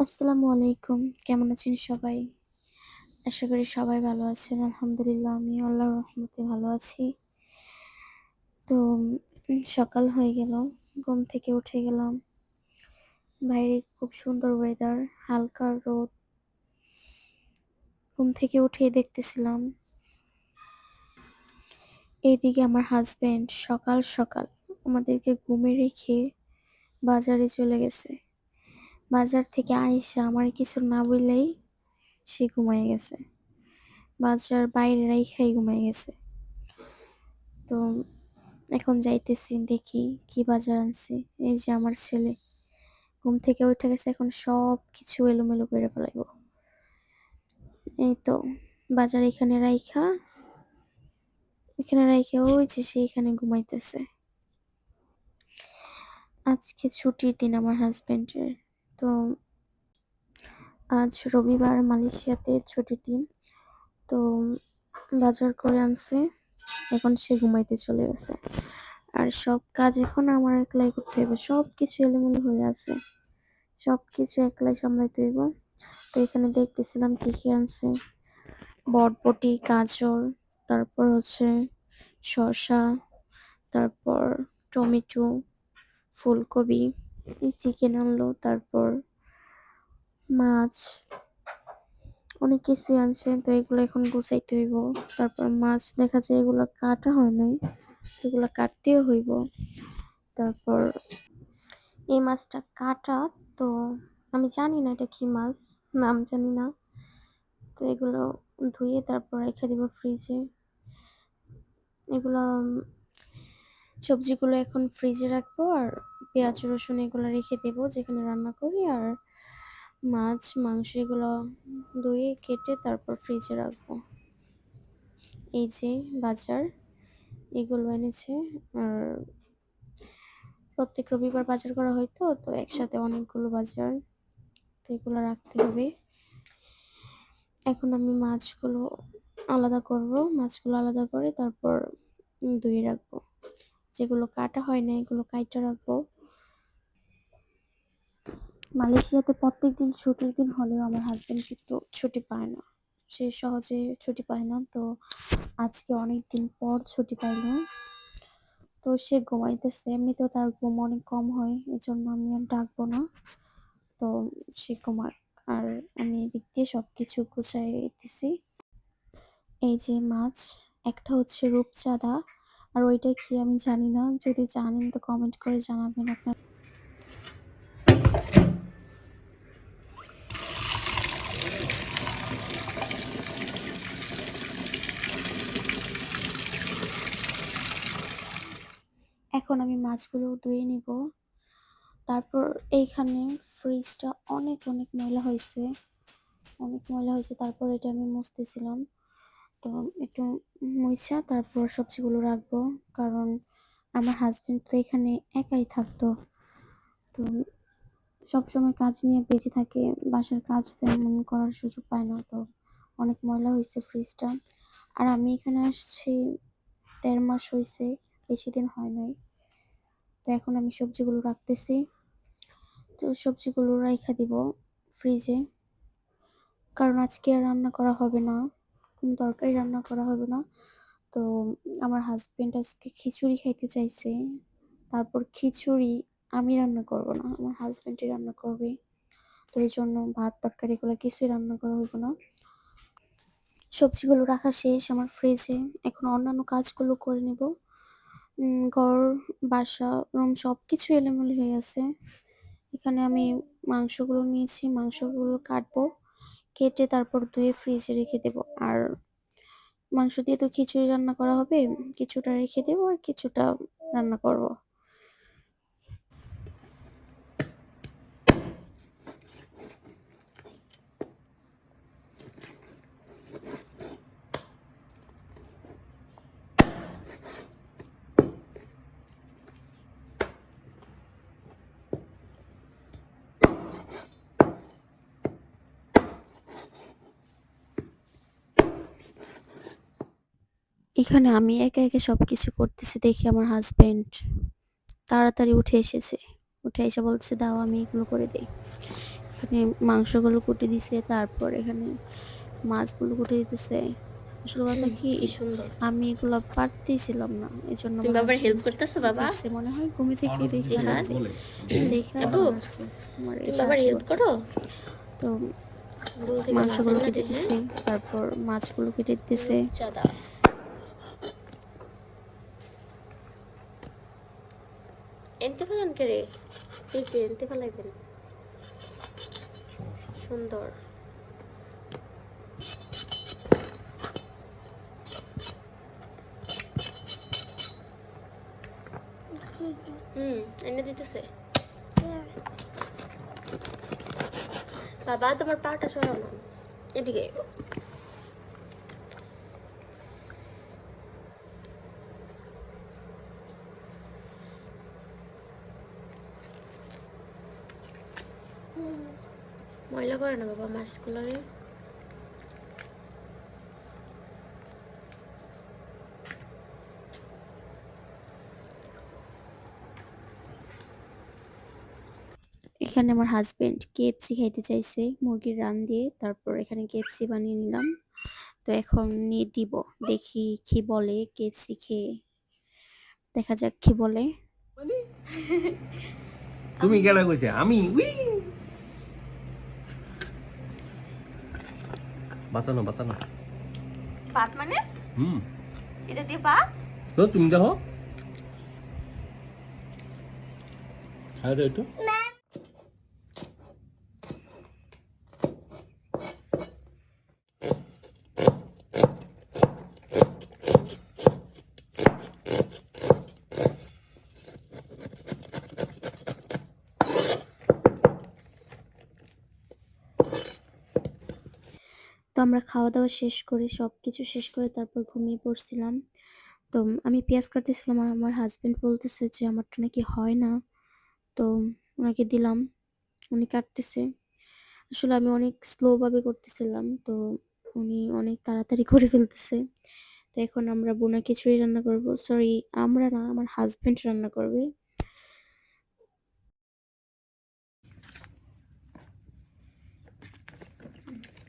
আসসালামু আলাইকুম। কেমন আছেন সবাই? আশা করি সবাই ভালো আছেন। আলহামদুলিল্লাহ আমি আল্লাহ রহমতে ভালো আছি। তো সকাল হয়ে গেল, ঘুম থেকে উঠে গেলাম। বাইরে খুব সুন্দর ওয়েদার হালকা রোদ। ঘুম থেকে উঠে দেখতেছিলাম। এইদিকে আমার হাজবেন্ড সকাল সকাল আমাদেরকে ঘুমে রেখে বাজারে চলে গেছে। বাজার থেকে আইসা আমার কিছু না বললেই সে ঘুমায় গেছে। বাজার বাইরে রাইখাই ঘুমায় গেছে। তো এখন যাইতেছি, দেখি কি বাজার আনছে। এই যে আমার ছেলে, ঘুম থেকে উঠে গেছে, এখন সব কিছু এলোমেলো করে ফেলাইব। এই তো বাজার এখানে রাইখা এখানে রাইখা ওই যে সে এখানে ঘুমাইতেছে। আজকে ছুটির দিন আমার হাজবেন্ডের তো আজ রবিবার মালয়েশিয়াতে ছুটির দিন। তো বাজার করে আনছে। এখন সে ঘুমাইতে চলে গেছে। আর সব কাজ এখন আমার একলাই করতে হবে সব কিছু এলোমেলো হয়ে আছে। সব কিছু একলাই সামলাইতে হইব। তো এখানে দেখতেছিলাম কি কি আনছে। বটবটি, গাজর, তারপর হচ্ছে শসা, তারপর টমেটো, ফুলকপি। চিকেন আনলো, তারপর মাছ, অনেক কিছুই আনছে। তো এগুলো এখন গুছাইতে হইব। তারপর মাছ দেখা যায় এগুলো কাটা হয় নাই, এগুলো কাটতেও হইব। তারপর এই মাছটা কাটা, তো আমি জানি না এটা কি মাছ, নাম জানি না। তো এগুলো ধুয়ে তারপর রেখে দিব ফ্রিজে এগুলো সবজিগুলো এখন ফ্রিজে রাখব আর পেঁয়াজ, রসুন এগুলো রেখে দেবো যেখানে রান্না করি। আর মাছ, মাংস এগুলো ধুয়ে কেটে তারপর ফ্রিজে রাখব। এই যে বাজার, এগুলো এনেছে। আর প্রত্যেক রবিবার বাজার করা হয় তো একসাথে অনেকগুলো বাজার, তো এগুলো রাখতে হবে। এখন আমি মাছগুলো আলাদা করব, মাছগুলো আলাদা করে তারপর ধুয়ে রাখব। যেগুলো কাটা হয় না, এগুলো কাইটা রাখব। মালয়েশিয়াতে প্রত্যেক দিন ছুটির দিন হলেও আমার হাজবেন্ড কিন্তু ছুটি পায় না। সে সহজে ছুটি পায় না, তো আজকে অনেক দিন পর ছুটি পাইলো। তো সে ঘুমাইতেছে, এমনিতেও তার ঘুম অনেক কম হয়, এজন্য আমি আর ডাকবো না। তো সে ঘুমাক, আর আমি এদিক দিয়ে সব কিছু গুছাই দিতেছি এই যে মাছ, একটা হচ্ছে রূপচাঁদা, আর ওইটা কি আমি জানি না, যদি জানেন তো কমেন্ট করে জানাবেন আপনার। এখন আমি মাছগুলো ধুয়ে নিব। তারপর এইখানে ফ্রিজটা অনেক অনেক ময়লা হয়েছে। অনেক ময়লা হয়েছে, তারপর এটা আমি মুছতেছিলাম। তো একটু মুছা তারপর সবজিগুলো রাখব, কারণ আমার হাজবেন্ড তো এখানে একাই থাকতো। তো সবসময় কাজ নিয়ে বেঁচে থাকে, বাসার কাজ তেমন করার সুযোগ পায় না, তো অনেক ময়লা হয়েছে ফ্রিজটা আর আমি এখানে আসছি, দেড় মাস হয়েছে, বেশি দিন হয় নাই। তো এখন আমি সবজিগুলো রাখতেছি। তো সবজিগুলো রাইখা দিব ফ্রিজে কারণ আজকে আর রান্না করা হবে না, কোনো তরকারি রান্না করা হবে না। তো আমার হাজবেন্ড আজকে খিচুড়ি খাইতে চাইছে। তারপর খিচুড়ি আমি রান্না করব না, আমার হাজবেন্ডই রান্না করবে। তো এই জন্য ভাত, তরকারি এগুলো কিছুই রান্না করা হইব না। সবজিগুলো রাখা শেষ আমার ফ্রিজে এখন অন্যান্য কাজগুলো করে নেব। ঘর, বাসা, রুম সব কিছু এলোমেলো হয়ে আছে। এখানে আমি মাংসগুলো নিয়েছি, মাংসগুলো কাটবো, কেটে তারপর ধুয়ে ফ্রিজে রেখে দেবো। আর মাংস দিয়ে তো খিচুড়ি রান্না করা হবে, কিছুটা রেখে দেবো আর কিছুটা রান্না করব। এখানে আমি একা একা সবকিছু করতেছি দেখি আমার হাজবেন্ড তাড়াতাড়ি উঠে এসেছে। উঠে এসে বলছে দাও আমি এগুলো করে দিই। এখানে মাংসগুলো কুটে দিছে তারপর এখানে মাছগুলো কুটে দিতেছে। আসলে কথা কি আমি এগুলো পারতেছিলাম না এই জন্য বাবার হেল্প করতেছো বাবা? মনে হয় ঘুমে থেকে দেখে আসছে দেখে বাবার হেল্প করো? তো মাংসগুলো কেটে দিচ্ছে তারপর মাছগুলো কেটে দিতেছে। এনতে কে রে। এই যে এনতে ফেলাইবেন সুন্দর। হুম, এনে দিতেছে। বাবা, তোমার পাটা সরাও না। এদিকে। ময়লা করে না বাবা মাছগুলো রে এখানে আমার হাজবেন্ড কেএফসি খাইতে চাইছে মুরগির রান দিয়ে। তারপর এখানে কেএফসি বানিয়ে নিলাম। তো এখন নিয়ে দিব দেখি কি বলে কেএফসি খেয়ে। দেখা যাক কি বলে। তুমি কেডা কইছে? আমি? উই! বাতানো বাতানো। ভাত মানে? হুম। এটা দিয়ে ভাত তো তুমি দেখো। খাই দাও একটু। তো আমরা খাওয়া দাওয়া শেষ করে সব কিছু শেষ করে তারপর ঘুমিয়ে পড়ছিলাম। তো আমি পেঁয়াজ কাটতেছিলাম আর আমার হাজবেন্ড বলতেছে যে, আমারটা নাকি হয় না। তো ওনাকে দিলাম, উনি কাটতেছে। আসলে আমি অনেক স্লোভাবে করতেছিলাম, তো উনি অনেক তাড়াতাড়ি করে ফেলতেছে। তো এখন আমরা বোনা খিচুড়ি রান্না করব সরি আমরা না, আমার হাজবেন্ড রান্না করবে।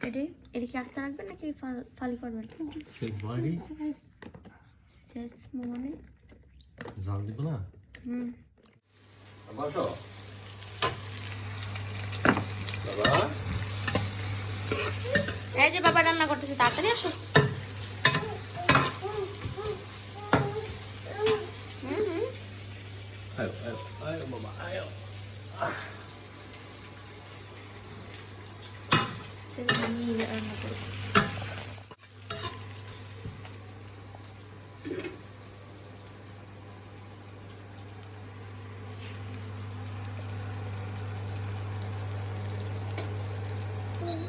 এটি এটি কি আস্তে রাখবেন নাকি ফালি করবেন? শেষ বাড়ি শেষ মানে জাল দিব না? হুম। বসো। বাবা। এই যে বাবা রান্না করতেছে তাড়াতাড়ি আসো হুম হুম আয় আয় আয় বাবা আয় শেষ নিয়ে রান্না করব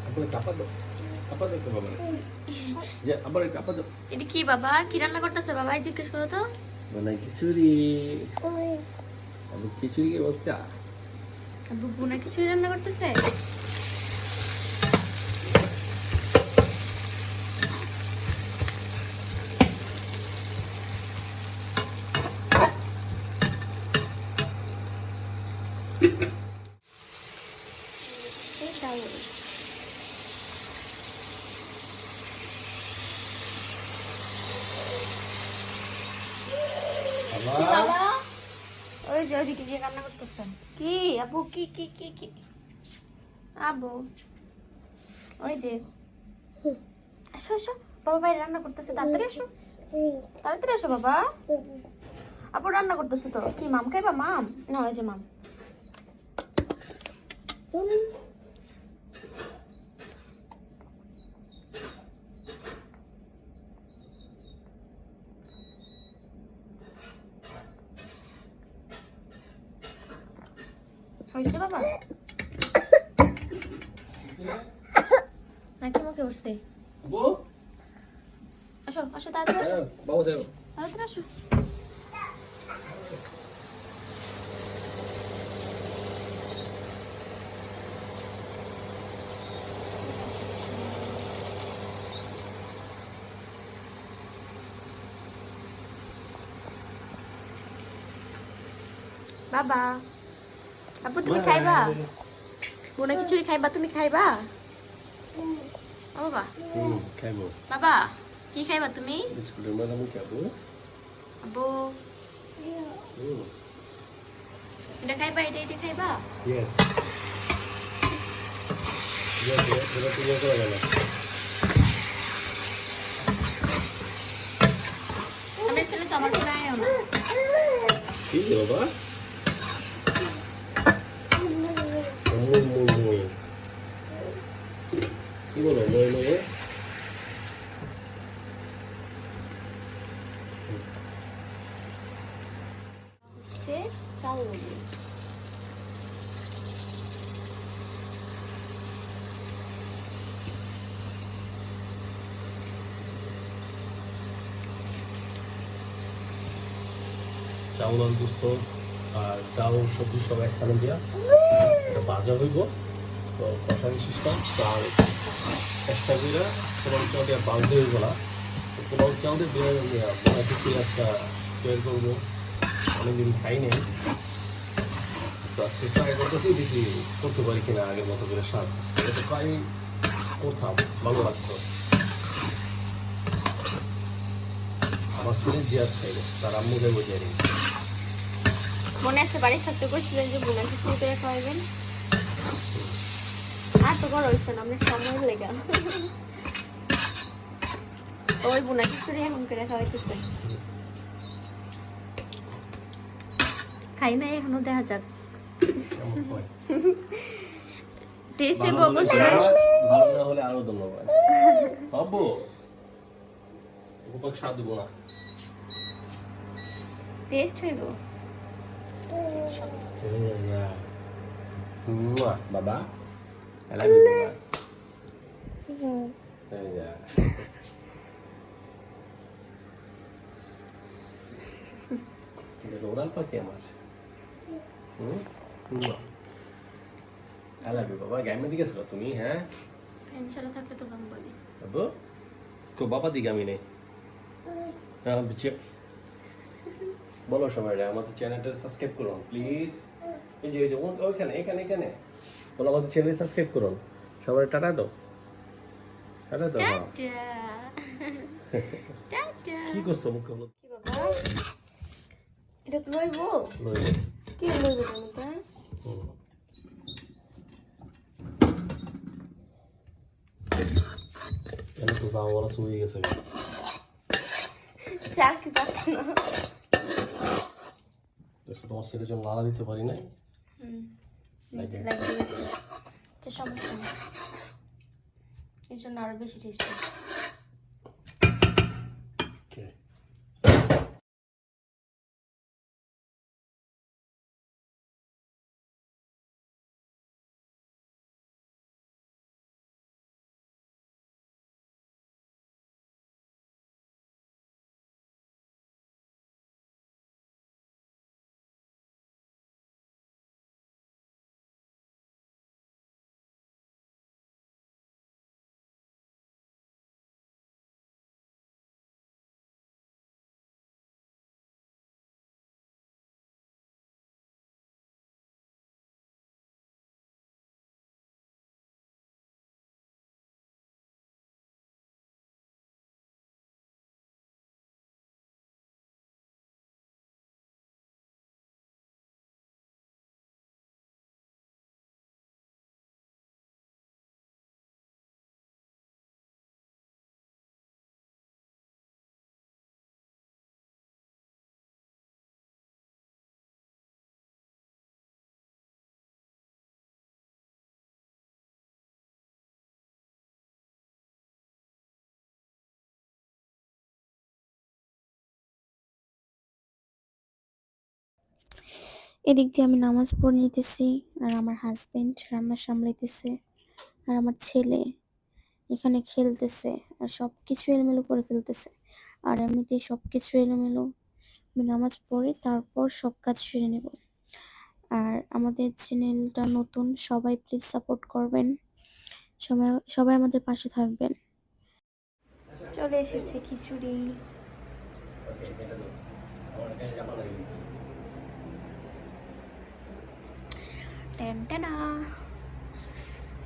আপনি কাপা দাও। কাপা দাও তো বাবা যে আবার কাপা দাও। এটি কি বাবা? কি রান্না করতেছে বাবা? জিজ্ঞেস করো তো। মানে খিচুড়ি। আমি খিচুড়ি কে বসটা আব্বু বুনা খিচুড়ি রান্না করতেছে? এই ডাউল। কি বাবা ওই যে ওইদিকে গিয়ে কান্না করতেছেন কি আপু, কি কি কি কি? আবু, ওই যে। আসো আসো। বাবা ভাই রান্না করতেছে, তাড়াতাড়ি আসো। তাড়াতাড়ি আসো বাবা। আপু রান্না করতেছে তো। কি, মাম খাইবা? মাম? না, ওই যে মাম হয়েছে বাবা নাকি মুখে উঠছে আবু আসো আসো তাড়াতাড়ি আসো বাবু যাও তাড়াতাড়ি আসো বাবা আপু তুমি খাইবা বোনা খিচুড়ি খাইবা তুমি খাইবা ও বাবা হুম খাইবো বাবা কি খাইবা তুমি? বিস্কুটের মধ্যে আমি খাব। হুম এটা খাইবা এটা এটা খাইবা? এটা তো ইয়ে গেল আমার ছেলে তো আমার কোনো না। কি বাবা? চাউল আর গুস্ত আর ডাল সবজি সব একখানে দিয়া ভাজা হইব। তো কষারি সিস্টেম আর এক্সট্রা করে পোলাও চাল দিয়ে বাঁধতে হইব না পোলাও চাল দিয়ে বড় একটা তৈরি করব। অনেকদিন খাই নেই। তো আজকে ট্রাই করতেছি দেখি করতে পারি কিনা আগের মতো করে স্বাদ। এটা তো প্রায় করতাম ভালো লাগতো। আমার ছেলে জিয়াদ খাইবে তার আম্মু যাইব জানি মনে আছে বাড়ি থাকতে কইছিলেন যে বোনা খিচুড়ি করে খাওয়াবেন? আর তো বড় হয়েছে না আপনার সময় লেগে। ওই বোনা খিচুড়ি এখন করে খাওয়াইতেছে। খাই নাই এখনও দেখা যাক। টেস্ট ধন্যবাদ, ভালো না হলে আরও ধন্যবাদ। বাবু উপক স্বাদ দেবো না। টেস্ট হইব। বাবা। I love you, ওরাল পাখি আমার। I love you, বাবা গ্যামের দিকে ছিল তুমি হ্যাঁ? ফ্রেন্ড ছাড়া থাকলে তো গান বলি। বাবু তো বাবা দিকে আমি নেই। হ্যাঁ বুঝছি বলো সবাই আমাদের চ্যানেলটা সাবস্ক্রাইব করুন প্লিজ এই যে এই যে ওইখানে এখানে এখানে। বলো আমাদের চ্যানেল সাবস্ক্রাইব করুন। সবাই টাটা দাও। টাটা দাও হ্যাঁ। কি করছ মুখে বলো? কি বাবা? এটা তো লইব লইলে। কি লইব তুমি তা হুম। কেন তো যাওয়া ওরা শুয়ে গেছে চা কি পাচ্ছ না দেখছ, তোমার ছেলের জন্য লাড়া দিতে পারি নাই সমস্যা নেই এর জন্য আরও বেশি টেস্ট এদিক দিয়ে আমি নামাজ পড়ে নিতেছি আর আমার হাজবেন্ড রান্না সামলাইতেছে আর আমার ছেলে এখানে খেলতেছে আর সব কিছু এলোমেলো করে ফেলতেছে। আর এমনিতেই সব কিছু এলোমেলো। আমি নামাজ পড়ে তারপর সব কাজ সেরে নেব। আর আমাদের চ্যানেলটা নতুন সবাই প্লিজ সাপোর্ট করবেন। সবাই সবাই আমাদের পাশে থাকবেন। চলে এসেছে খিচুড়ি Okay, এটা দাও। আমার এখানে জামা লাগবে। টেনটেনা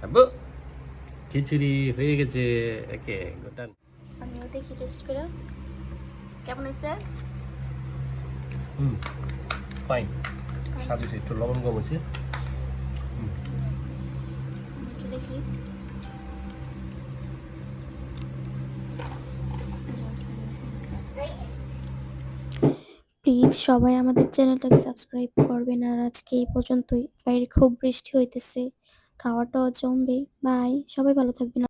আব্বু খিচুড়ি হয়ে গেছে। একে গোটা আমিও দেখি টেস্ট করে। কেমন হয়েছে? হুম ফাইন স্বাদ হয়েছে একটু লবণ কম হয়েছে। দেখি প্লিজ সবাই আমাদের চ্যানেলটাকে সাবস্ক্রাইব করবেন। আর আজকে এই পর্যন্তই। বাইরে খুব বৃষ্টি হইতেছে। খাওয়াটাও জমবে। বাই। সবাই ভালো থাকবেন।